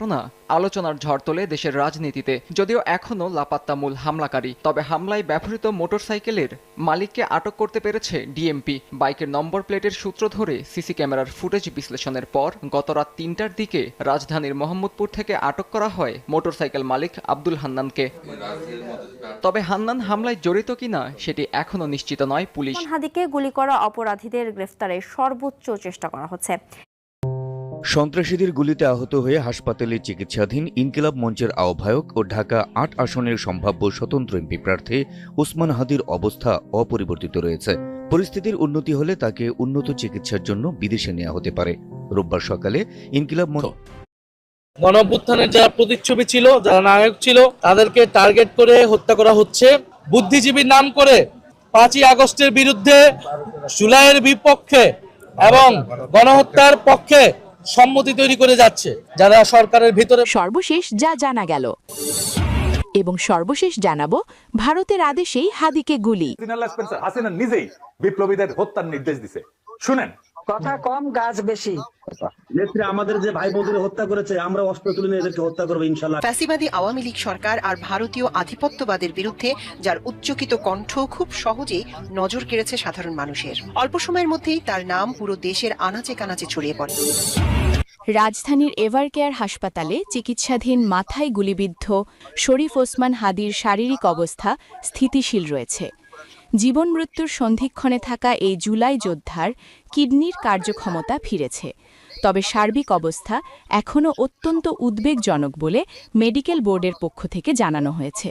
ঘটনা আলোচনার ঝড় তোলে দেশের রাজনীতিতে। যদিও এখনও লাপাত্তা মূল হামলাকারী, তবে হামলায় ব্যবহৃত মোটরসাইকেলের মালিককে আটক করতে পেরেছে ডিএমপি। বাইকের নম্বর প্লেটের সূত্র ধরে সিসি ক্যামেরার ফুটেজ বিশ্লেষণের পর গতরাত তিনটার দিকে রাজধানীর মোহাম্মদপুর থেকে আটক করা হয় মোটরসাইকেল মালিক আব্দুল হান্নানকে। তবে হান্নান হামলায় জড়িত কিনা সেটি এখনও নিশ্চিত নয় পুলিশ। হাদিকে গুলি করা অপরাধীদের গ্রেফতারের সর্বোচ্চ চেষ্টা করা হচ্ছে। সন্ত্রাসীদের গুলিতে আহত হয়ে হাসপাতালে চিকিৎসাধীন ইনকিলাব মঞ্চের আহ্বায়ক ও ঢাকা আট আসনের সম্ভাব্য স্বতন্ত্র এমপি প্রার্থী ওসমান হাদির অবস্থা অপরিবর্তিত রয়েছে। পরিস্থিতির উন্নতি হলে তাকে উন্নত চিকিৎসার জন্য বিদেশে নেওয়া হতে পারে। রোববার সকালে ইনকিলাব মঞ্চ গণঅভ্যুত্থানের যারা প্রতিচ্ছবি ছিল, যারা নায়ক ছিল, তাদেরকে টার্গেট করে হত্যা করা হচ্ছে। বুদ্ধিজীবীর নাম করে পাঁচই আগস্টের বিরুদ্ধে জুলাইয়ের বিপক্ষে এবং গণহত্যার পক্ষে সম্মতি তৈরি করে যাচ্ছে যারা সরকারের ভিতরে সর্বশেষ যা জানা গেল। এবং সর্বশেষ জানাব ভারতের আদেশেই হাদিকে গুলি। হাসিনা নিজেই বিপ্লবীদের হত্যার নির্দেশ দিছে। শুনেন কথা কম গাছ বেশি। নেত্রী আমাদের যে ভাই বোনদের হত্যা করেছে আমরা অস্ত্র তুলে নিয়ে এদেরকে হত্যা করব ইনশাল্লাহ। ফ্যাসিবাদী আওয়ামী লীগ সরকার আর ভারতীয় আধিপত্যবাদের বিরুদ্ধে যার উচ্চকিত কণ্ঠ খুব সহজেই নজর কেড়েছে সাধারণ মানুষের। অল্প সময়ের মধ্যেই তার নাম পুরো দেশের আনাচে কানাচে ছড়িয়ে পড়ে। রাজধানীর এভারকেয়ার হাসপাতালে চিকিৎসাধীন মাথায় গুলিবিদ্ধ শরীফ ওসমান হাদির শারীরিক অবস্থা স্থিতিশীল রয়েছে। জীবন মৃত্যুর সন্ধিক্ষণে থাকা এই জুলাই যোদ্ধার কিডনির কার্যক্ষমতা ফিরেছে। তবে সার্বিক অবস্থা এখনও অত্যন্ত উদ্বেগজনক বলে মেডিকেল বোর্ডের পক্ষ থেকে জানানো হয়েছে।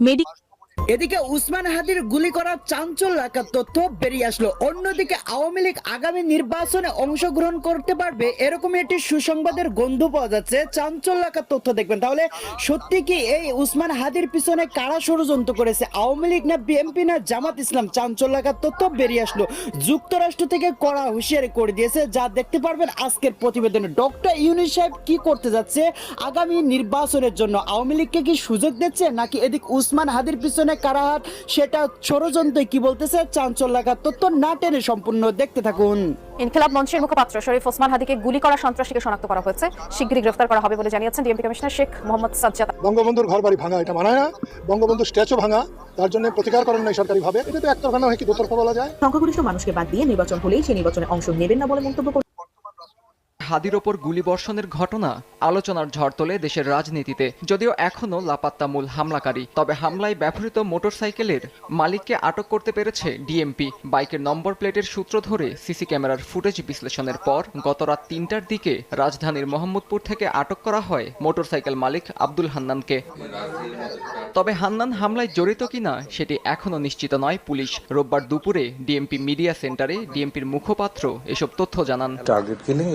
মেডিকেল এদিকে উসমান হাদির গুলি করার চাঞ্চল্য একার তথ্য বেরিয়ে আসলো। অন্যদিকে আওয়ামী লীগ আগামী নির্বাচনে অংশগ্রহণ করতে পারবে এরকম একটি সুসংবাদের গন্ধ পাওয়া যাচ্ছে। চাঞ্চল্য একার তথ্য দেখবেন। তাহলে সত্যি কি এই উসমান হাদির পিছনে কারা ষড়যন্ত্র করেছে? আওয়ামী লীগ না বিএনপি না জামাত ইসলাম? চাঞ্চল্য একার তথ্য বেরিয়ে আসলো। যুক্তরাষ্ট্র থেকে কড়া হুঁশিয়ারি করে দিয়েছে। যা দেখতে পারবেন আজকের প্রতিবেদনে। ডক্টর ইউনিস সাহেব কি করতে যাচ্ছে? আগামী নির্বাচনের জন্য আওয়ামী লীগকে কি সুযোগ দিচ্ছে? নাকি এদিক উসমান হাদির পিছনে কারা হাত সেটা ষড়যন্ত্র কি বলতেছে চাঞ্চল্য লাগার তথ্য না টেনে সম্পূর্ণ দেখতে থাকুন। ইনকিলাব মঞ্চের মুখপাত্র শরীফ ওসমান হাদিকে গুলি করা সন্ত্রাসীকে শনাক্ত করা হয়েছে। শীঘ্রই গ্রেফতার করা হবে বলে জানিয়েছেন ডিএমপি কমিশনার শেখ মোহাম্মদ সাজ্জাদ। বঙ্গবন্ধুর ঘর বাড়ি ভাঙা এটা মানায় না। বঙ্গবন্ধুর স্ট্যাচু ভাঙা তার জন্য প্রতিকার করেন নাই সরকারি ভাবে এটা তো একতরফা হয় কি দোতরফা বলা যায়? সংখ্যাগরিষ্ঠ মানুষকে বাদ দিয়ে নির্বাচন হলেই সেই নির্বাচনে অংশ নেবেন না বলে মন্তব্য হাদির ওপর গুলিবর্ষণের ঘটনা আলোচনার ঝড় তোলে দেশের রাজনীতিতে। যদিও এখনও লাপাত্তা মূল হামলাকারী, তবে হামলায় ব্যবহৃত মোটরসাইকেলের মালিককে আটক করতে পেরেছে ডিএমপি। বাইকের নম্বর প্লেটের সূত্র ধরে সিসি ক্যামেরার ফুটেজ বিশ্লেষণের পর গতরাত তিনটার দিকে রাজধানীর মোহাম্মদপুর থেকে আটক করা হয় মোটরসাইকেল মালিক আব্দুল হান্নানকে। তবে হান্নান হামলায় জড়িত কিনা সেটি এখনও নিশ্চিত নয়, পুলিশ রোববার দুপুরে ডিএমপি মিডিয়া সেন্টারে ডিএমপির মুখপাত্র এসব তথ্য জানান। টার্গেট কিলিং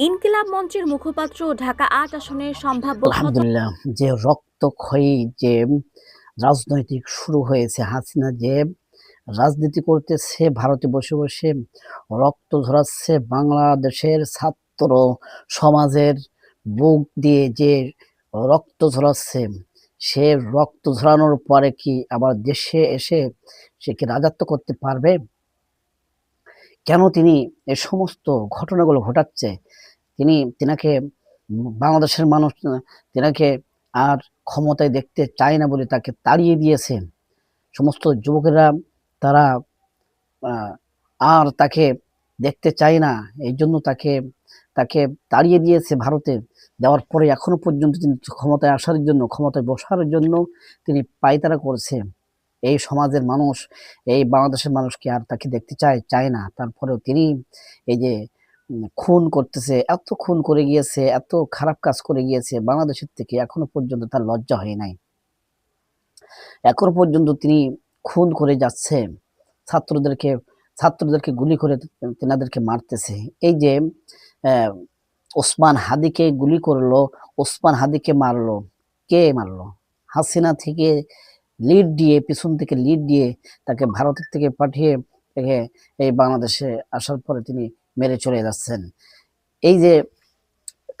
ইনকিলাব মঞ্চের মুখপাত্র ঢাকা আট আসনের সম্ভাব্য আলহামদুলিল্লাহ, যে রক্তক্ষয়ী যে রাজনৈতিক শুরু হয়েছে, হাসিনা যে রাজনীতি করতেছে, ভারতে বসে বসে রক্ত ঝরাচ্ছে, বাংলাদেশের ছাত্র সমাজের বুক দিয়ে যে রক্ত ঝরাচ্ছে, সে রক্ত ঝরানোর পরে কি আবার দেশে এসে সে কি রাজত্ব করতে পারবে? কেন তিনি এ সমস্ত ঘটনাগুলো ঘটাচ্ছে? তিনি, তিনাকে বাংলাদেশের মানুষ, তিনাকে আর ক্ষমতায় দেখতে চায় না বলে তাকে তাড়িয়ে দিয়েছে সমস্ত যুবকেরা, তারা আর তাকে দেখতে চায় না। এই জন্য তাকে তাকে তাড়িয়ে দিয়েছে ভারতে। দেওয়ার পরে এখনও পর্যন্ত তিনি ক্ষমতায় আসার জন্য, ক্ষমতায় বসার জন্য তিনি পায়তারা করছে এই সমাজের মানুষ, এই বাংলাদেশের মানুষকে আর তাকে দেখতে চায় চায় না? তারপরেও তিনি এই যে খুন করতেছে, এত খুন করে গিয়েছে, এত খারাপ কাজ করে গিয়েছে, বাংলাদেশের থেকে এখনও পর্যন্ত তার লজ্জা হয় নাই। এখনও পর্যন্ত তিনি খুন করে যাচ্ছে, ছাত্রদেরকে ছাত্রদেরকে গুলি করে তেনাদেরকে মারতেছে। এই যে ওসমান হাদিকে গুলি করল, ওসমান হাদিকে মারলো। কে মারলো? হাসিনা থেকে লিড দিয়ে, পিছন থেকে লিড দিয়ে তাকে ভারতের থেকে পাঠিয়ে তাকে এই বাংলাদেশে আসার পরে তিনি মেরে চলে যাচ্ছেন। এই যে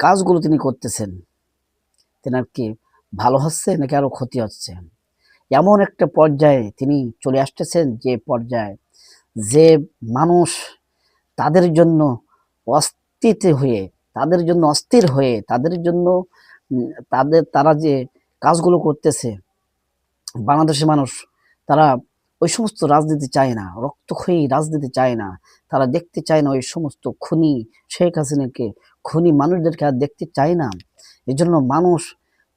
কাজগুলো তিনি করতেছেন, তেনার কি ভালো হচ্ছে নাকি আরও ক্ষতি হচ্ছে? এমন একটা পর্যায়ে তিনি চলে আসতেছেন যে পর্যায়ে যে মানুষ তাদের জন্য অস্থিতে হয়ে, তাদের জন্য অস্থির হয়ে, তাদের জন্য তাদের, তারা যে কাজগুলো করতেছে বাংলাদেশের মানুষ, তারা ওই সমস্ত রাজনীতি চায় না, রক্তক্ষয়ী রাজনীতি চায় না। তারা দেখতে চায় না ওই সমস্ত খুনি, শেখ হাসিনাকে, খুনি মানুষদেরকে আর দেখতে চায় না। এই জন্য মানুষ,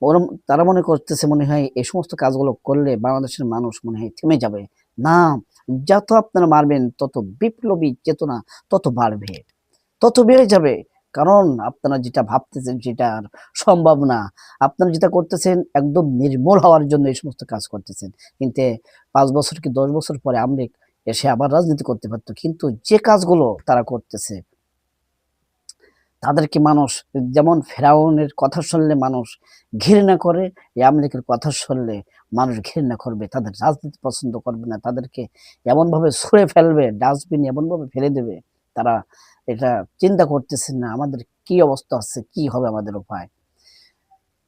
ওরম, তারা মনে করতেছে মনে হয় এই সমস্ত কাজগুলো করলে বাংলাদেশের মানুষ মনে হয় থেমে যাবে। না, যত আপনারা মারবেন, তত বিপ্লবী চেতনা তত বাড়বে। তত বেড়ে যাবে। কারণ আপনারা যেটা ভাবতেছেন সেটা আর সম্ভব না আপনারা যেটা করতেছেন একদম নির্মূল হওয়ার জন্য এই সমস্ত কাজ করতেছেন। কিন্তু পাঁচ বছর কি দশ বছর পরে আমরা এসে আবার রাজনীতি করতে পারতো? কিন্তু যে কাজগুলো তারা করতেছে, তাদেরকে মানুষ, যেমন ফেরাউনের কথা শুনলে মানুষ ঘৃণা করে আমলিকের কথা শুনলে মানুষ ঘৃণা করবে। তাদের রাজনীতি পছন্দ করবে না। তাদেরকে এমনভাবে ছুঁড়ে ফেলবে, ডাস্টবিন এমনভাবে ফেলে দেবে। তারা এটা চিন্তা করতেছেন না আমাদের কি অবস্থা আছে কি হবে আমাদের উপায়?